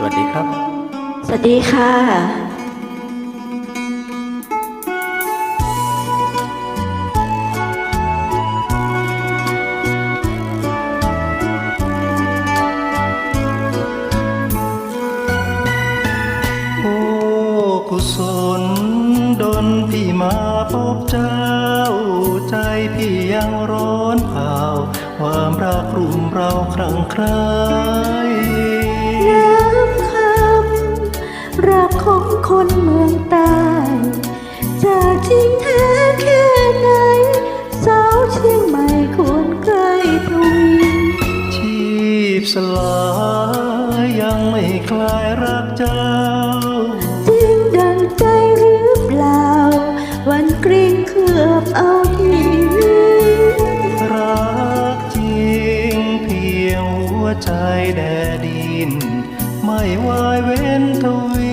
สวัสดีค่ะ โอ้กุศลดนพี่มาพบเจ้า ใจพี่ยังร้อนเผาความรักรุมเราครั้งใครน้ ยยังไม่คลายรักเจ้า จริงดังใจหรือเปล่า วันกริ่งเคลือบเอาทีรักจริงเพียงหัวใจแดดิน ไม่วายเว้นทวี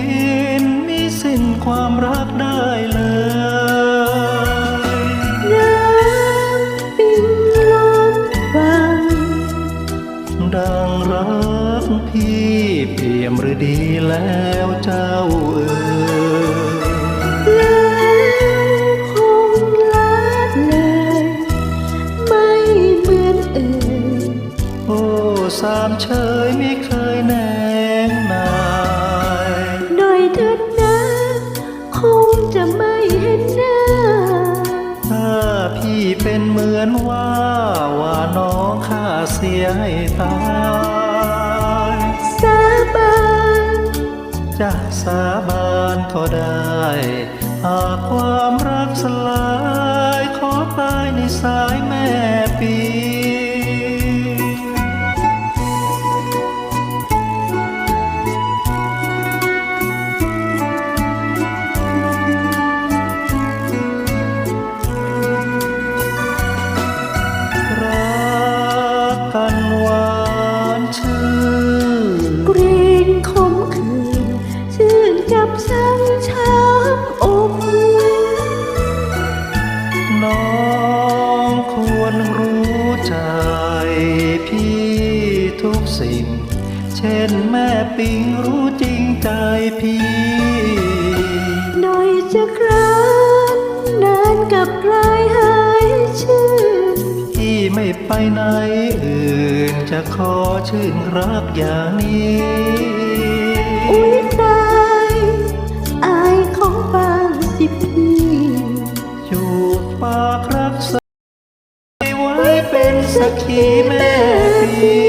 ปี่แล้วเจ้าเอ๋ยคงละเลย ไม่เหมือนเอ่ยโอ้สามเชยไม่เคยแนงนายหน่อยเถิดนะคงจะไม่เห็นหน้า ถ้าพี่เป็นเหมือนว่าว่าน้องข้าเสียให้ตาย จะสาบานก็ได้หากความรักสลาย ขอตายในสายแม่ปี พี่ทุกสิ่ง เช่นแม่ปิงรู้จริงใจพี่ หน่อยจะครั้นนานกับใครหายชื่นพี่ไม่ไปไหนอื่น จะขอชื่นรักอย่างนี้ อุ้ยตายอายของบางสิพี่อยู่ปาก สักขีแม่พี